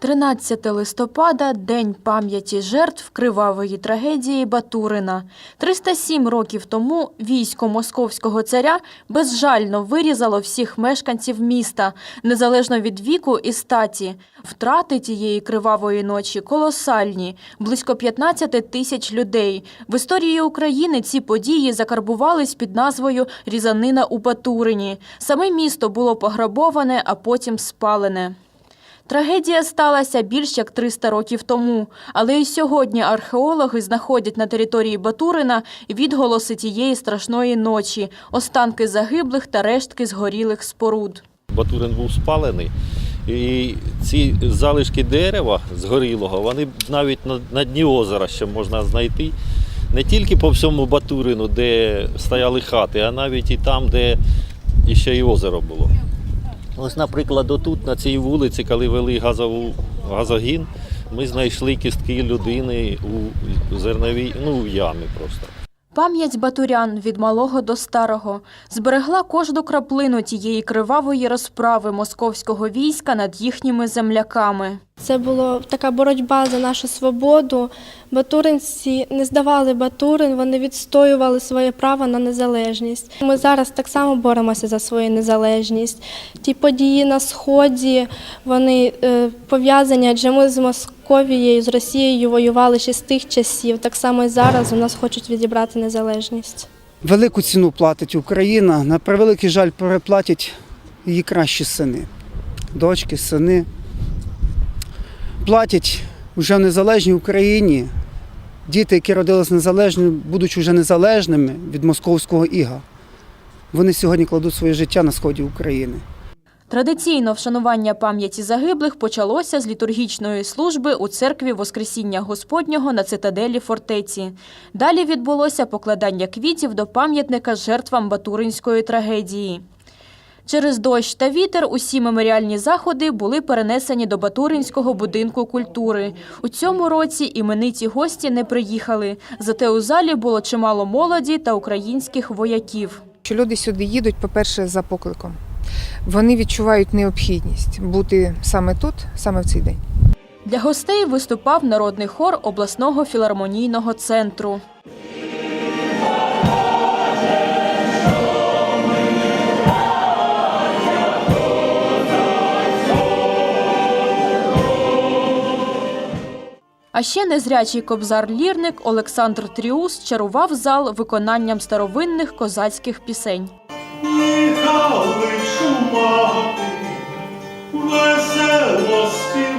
13 листопада – День пам'яті жертв кривавої трагедії Батурина. 307 років тому військо московського царя безжально вирізало всіх мешканців міста, незалежно від віку і статі. Втрати тієї кривавої ночі колосальні – близько 15 тисяч людей. В історії України ці події закарбувались під назвою «Різанина у Батурині». Саме місто було пограбоване, а потім спалене. Трагедія сталася більш як 300 років тому, але і сьогодні археологи знаходять на території Батурина відголоси тієї страшної ночі, останки загиблих та рештки згорілих споруд. Батурин був спалений. І ці залишки дерева згорілого, вони навіть на, на дні озера ще можна знайти. Не тільки по всьому Батурину, де стояли хати, а навіть і там, де ще й озеро було. Ось, наприклад, отут, на цій вулиці, коли вели газову, газогін, ми знайшли кістки людини у зерновій, ну, в ямі просто. Пам'ять батурян від малого до старого зберегла кожну краплину тієї кривавої розправи московського війська над їхніми земляками. Це була така боротьба за нашу свободу. Батуринці не здавали Батурин, вони відстоювали своє право на незалежність. Ми зараз так само боремося за свою незалежність. Ті події на сході вони е, пов'язані, адже ми з Московією, з Росією воювали ще з тих часів. Так само і зараз у нас хочуть відібрати незалежність. Велику ціну платить Україна. На превеликий жаль, переплатять її кращі сини. Дочки, сини. Платять вже в незалежній Україні. Діти, які родились незалежними, будучи вже незалежними від московського іга. Вони сьогодні кладуть своє життя на сході України. Традиційно вшанування пам'яті загиблих почалося з літургічної служби у церкві Воскресіння Господнього на цитаделі фортеці. Далі відбулося покладання квітів до пам'ятника жертвам Батуринської трагедії. Через дощ та вітер усі меморіальні заходи були перенесені до Батуринського будинку культури. У цьому році імениті гості не приїхали, зате у залі було чимало молоді та українських вояків. що люди сюди їдуть, по-перше, за покликом. Вони відчувають необхідність бути саме тут, саме в цей день. Для гостей виступав народний хор обласного філармонійного центру. А ще незрячий кобзар-лірник Олександр Тріус чарував зал виконанням старовинних козацьких пісень. Їхали шумати, весело співати.